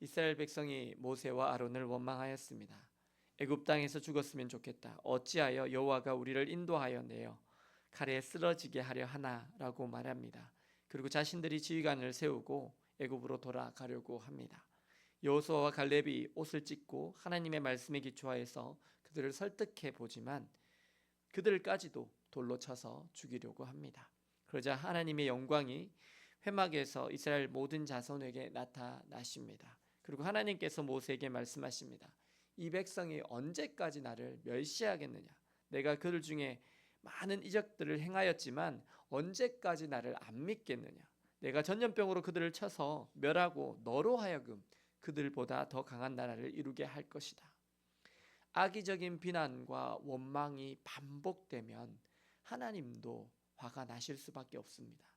이스라엘 백성이 모세와 아론을 원망하였습니다. 애굽 땅에서 죽었으면 좋겠다. 어찌하여 여호와가 우리를 인도하여 내어 칼에 쓰러지게 하려 하나라고 말합니다. 그리고 자신들이 지휘관을 세우고 애굽으로 돌아가려고 합니다. 여호수아와 갈렙이 옷을 찢고 하나님의 말씀에 기초하여서 그들을 설득해 보지만 그들까지도 돌로 쳐서 죽이려고 합니다. 그러자 하나님의 영광이 회막에서 이스라엘 모든 자손에게 나타나십니다. 그리고 하나님께서 모세에게 말씀하십니다. 이 백성이 언제까지 나를 멸시하겠느냐? 내가 그들 중에 많은 이적들을 행하였지만 언제까지 나를 안 믿겠느냐? 내가 전염병으로 그들을 쳐서 멸하고 너로 하여금 그들보다 더 강한 나라를 이루게 할 것이다. 악의적인 비난과 원망이 반복되면 하나님도 화가 나실 수밖에 없습니다.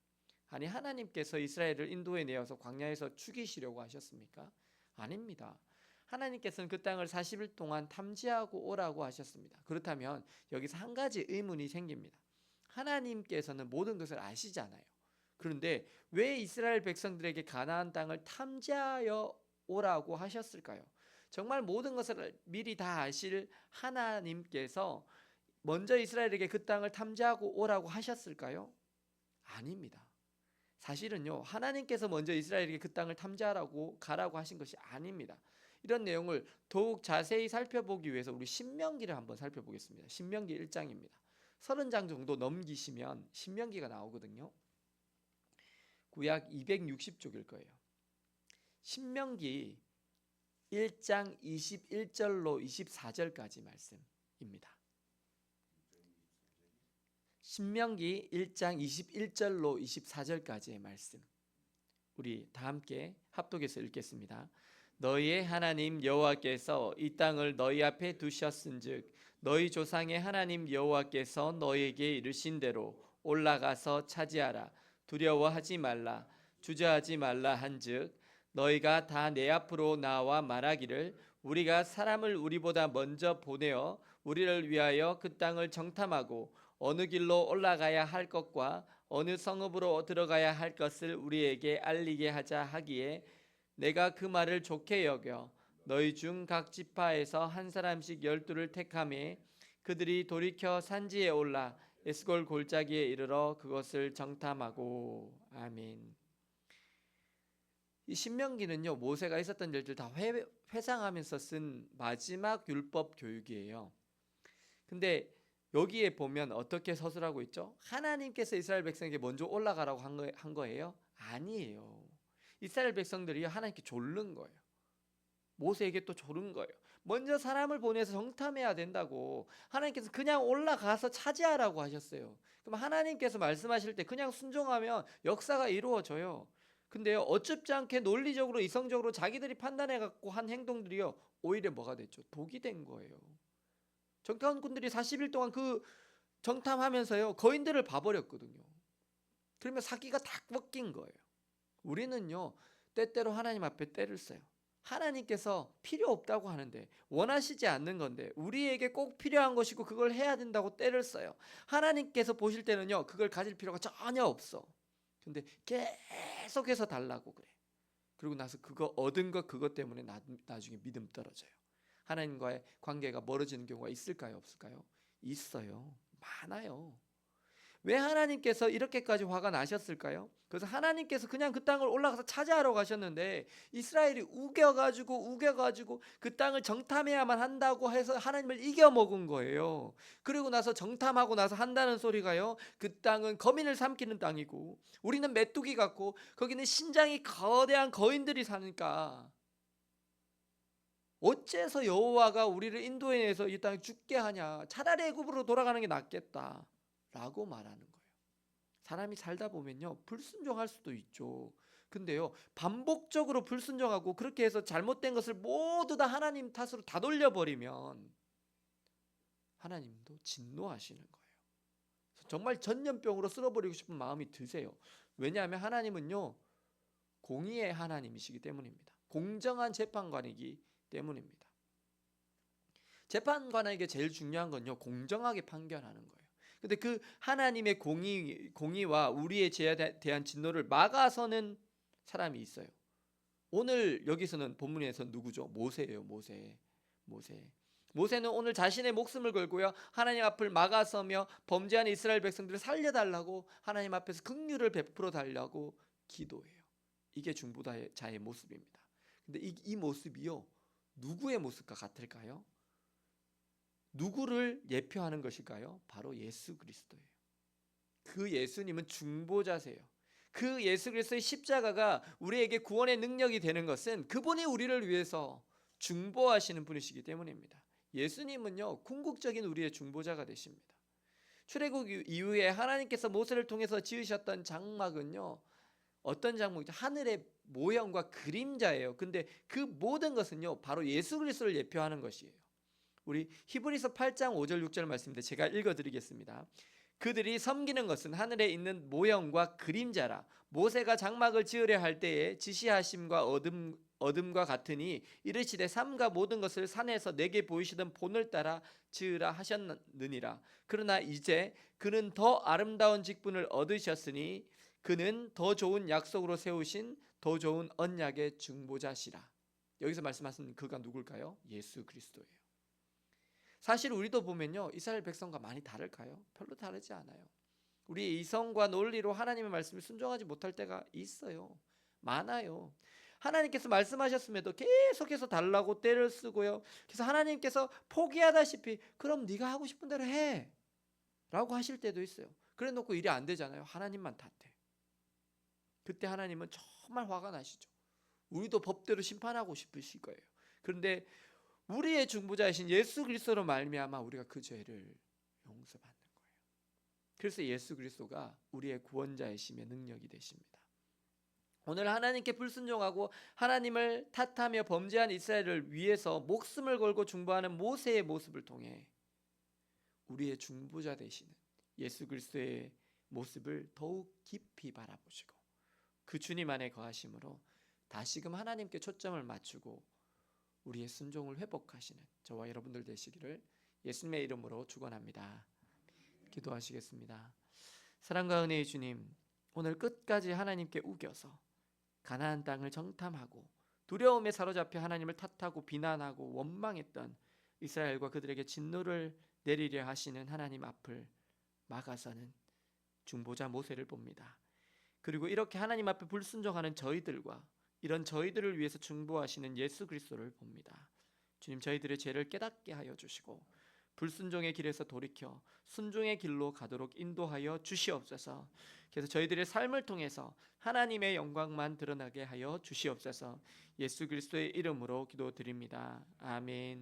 아니 하나님께서 이스라엘을 인도에 내어서 광야에서 죽이시려고 하셨습니까? 아닙니다. 하나님께서는 그 땅을 40일 동안 탐지하고 오라고 하셨습니다. 그렇다면 여기서 한 가지 의문이 생깁니다. 하나님께서는 모든 것을 아시잖아요. 그런데 왜 이스라엘 백성들에게 가나안 땅을 탐지하여 오라고 하셨을까요? 정말 모든 것을 미리 다 아실 하나님께서 먼저 이스라엘에게 그 땅을 탐지하고 오라고 하셨을까요? 아닙니다. 사실은요, 하나님께서 먼저 이스라엘에게 그 땅을 탐지하라고 가라고 하신 것이 아닙니다. 이런 내용을 더욱 자세히 살펴보기 위해서 우리 신명기를 한번 살펴보겠습니다. 신명기 1장입니다. 30장 정도 넘기시면 신명기가 나오거든요. 구약 260쪽일 거예요. 신명기 1장 21절로 24절까지 말씀입니다. 신명기 1장 21절로 24절까지의 말씀. 우리 다 함께 합독해서 읽겠습니다. 너희의 하나님 여호와께서 이 땅을 너희 앞에 두셨은즉 너희 조상의 하나님 여호와께서 너희에게 이르신 대로 올라가서 차지하라 두려워하지 말라 주저하지 말라 한즉 너희가 다 내 앞으로 나와 말하기를 우리가 사람을 우리보다 먼저 보내어 우리를 위하여 그 땅을 정탐하고 어느 길로 올라가야 할 것과 어느 성읍으로 들어가야 할 것을 우리에게 알리게 하자 하기에 내가 그 말을 좋게 여겨 너희 중 각 지파에서 한 사람씩 열두를 택함에 그들이 돌이켜 산지에 올라 에스골 골짜기에 이르러 그것을 정탐하고 아멘. 이 신명기는요 모세가 있었던 일들 다 회, 회상하면서 쓴 마지막 율법 교육이에요. 근데 여기에 보면 어떻게 서술하고 있죠? 하나님께서 이스라엘 백성에게 먼저 올라가라고 한, 거, 한 거 예요? 아니에요. 이스라엘 백성들이 하나님께 졸른 거예요. 모세에게 또 졸은 거예요. 먼저 사람을 보내서 정탐해야 된다고 하나님께서 그냥 올라가서 차지하라고 하셨어요. 그럼 하나님께서 말씀하실 때 그냥 순종하면 역사가 이루어져요. 근데요 어줍지 않게 논리적으로 이성적으로 자기들이 판단해 갖고 한 행동들이요 오히려 뭐가 됐죠? 독이 된 거예요. 정탐꾼들이 40일 동안 그 정탐하면서요 거인들을 봐버렸거든요. 그러면 사기가 다 꺾인 거예요. 우리는요 때때로 하나님 앞에 때를 써요. 하나님께서 필요 없다고 하는데 원하시지 않는 건데 우리에게 꼭 필요한 것이고 그걸 해야 된다고 때를 써요. 하나님께서 보실 때는요 그걸 가질 필요가 전혀 없어. 근데 계속해서 달라고 그래. 그리고 나서 그거 얻은 것 그것 때문에 나, 나중에 믿음 떨어져요. 하나님과의 관계가 멀어지는 경우가 있을까요, 없을까요? 있어요. 많아요. 왜 하나님께서 이렇게까지 화가 나셨을까요? 그래서 하나님께서 그냥 그 땅을 올라가서 차지하러 가셨는데 이스라엘이 우겨가지고 우겨가지고 그 땅을 정탐해야만 한다고 해서 하나님을 이겨먹은 거예요. 그리고 나서 정탐하고 나서 한다는 소리가요. 그 땅은 거민을 삼키는 땅이고 우리는 메뚜기 같고 거기는 신장이 거대한 거인들이 사니까 어째서 여호와가 우리를 인도해내서 이 땅에 죽게 하냐? 차라리 애굽으로 돌아가는 게 낫겠다. 라고 말하는 거예요. 사람이 살다 보면요, 불순종할 수도 있죠. 근데요, 반복적으로 불순종하고 그렇게 해서 잘못된 것을 모두 다 하나님 탓으로 다 돌려버리면 하나님도 진노하시는 거예요. 정말 전염병으로 쓸어버리고 싶은 마음이 드세요. 왜냐하면 하나님은요, 공의의 하나님이시기 때문입니다. 공정한 재판관이기 때문입니다. 재판관에게 제일 중요한 건요, 공정하게 판결하는 거예요. 근데 그 하나님의 공의 공의와 우리의 죄에 대한 진노를 막아서는 사람이 있어요. 오늘 여기서는 본문에서 누구죠? 모세예요, 모세. 모세. 모세는 오늘 자신의 목숨을 걸고요. 하나님 앞을 막아서며 범죄한 이스라엘 백성들을 살려달라고 하나님 앞에서 긍휼을 베풀어 달라고 기도해요. 이게 중보자의 모습입니다. 근데 이, 이 모습이요. 누구의 모습과 같을까요? 누구를 예표하는 것일까요? 바로 예수 그리스도예요. 그 예수님은 중보자세요. 그 예수 그리스도의 십자가가 우리에게 구원의 능력이 되는 것은 그분이 우리를 위해서 중보하시는 분이시기 때문입니다. 예수님은요 궁극적인 우리의 중보자가 되십니다. 출애굽 이후에 하나님께서 모세를 통해서 지으셨던 장막은요 어떤 장막이죠? 하늘의 모형과 그림자예요. 근데 그 모든 것은요 바로 예수 그리스도를 예표하는 것이에요. 우리 히브리서 8장 5절 6절 말씀인데 제가 읽어 드리겠습니다. 그들이 섬기는 것은 하늘에 있는 모형과 그림자라 모세가 장막을 지으려 할 때에 지시하심과 어둠 어둠과 같으니 이르시되 삼가 모든 것을 산에서 내게 보이시던 본을 따라 지으라 하셨느니라 그러나 이제 그는 더 아름다운 직분을 얻으셨으니 그는 더 좋은 약속으로 세우신 더 좋은 언약의 중보자시라 여기서 말씀하신 그가 누굴까요? 예수 그리스도예요. 사실 우리도 보면요 이스라엘 백성과 많이 다를까요? 별로 다르지 않아요. 우리 이성과 논리로 하나님의 말씀을 순종하지 못할 때가 있어요. 많아요. 하나님께서 말씀하셨음에도 계속해서 달라고 때를 쓰고요. 그래서 하나님께서 포기하다시피 그럼 네가 하고 싶은 대로 해. 라고 하실 때도 있어요. 그래 놓고 일이 안 되잖아요. 하나님만 탓해. 그때 하나님은 정말 화가 나시죠. 우리도 법대로 심판하고 싶으실 거예요. 그런데 우리의 중보자이신 예수 그리스도로 말미암아 우리가 그 죄를 용서받는 거예요. 그래서 예수 그리스도가 우리의 구원자이심의 능력이 되십니다. 오늘 하나님께 불순종하고 하나님을 탓하며 범죄한 이스라엘을 위해서 목숨을 걸고 중보하는 모세의 모습을 통해 우리의 중보자 되시는 예수 그리스도의 모습을 더욱 깊이 바라보시고 그 주님 안에 거하심으로 다시금 하나님께 초점을 맞추고 우리의 순종을 회복하시는 저와 여러분들 되시기를 예수님의 이름으로 축원합니다. 기도하시겠습니다. 사랑과 은혜의 주님, 오늘 끝까지 하나님께 우겨서 가나안 땅을 정탐하고 두려움에 사로잡혀 하나님을 탓하고 비난하고 원망했던 이스라엘과 그들에게 진노를 내리려 하시는 하나님 앞을 막아서는 중보자 모세를 봅니다. 그리고 이렇게 하나님 앞에 불순종하는 저희들과 이런 저희들을 위해서 중보하시는 예수 그리스도를 봅니다. 주님 저희들의 죄를 깨닫게 하여 주시고 불순종의 길에서 돌이켜 순종의 길로 가도록 인도하여 주시옵소서. 그래서 저희들의 삶을 통해서 하나님의 영광만 드러나게 하여 주시옵소서. 예수 그리스도의 이름으로 기도드립니다. 아멘.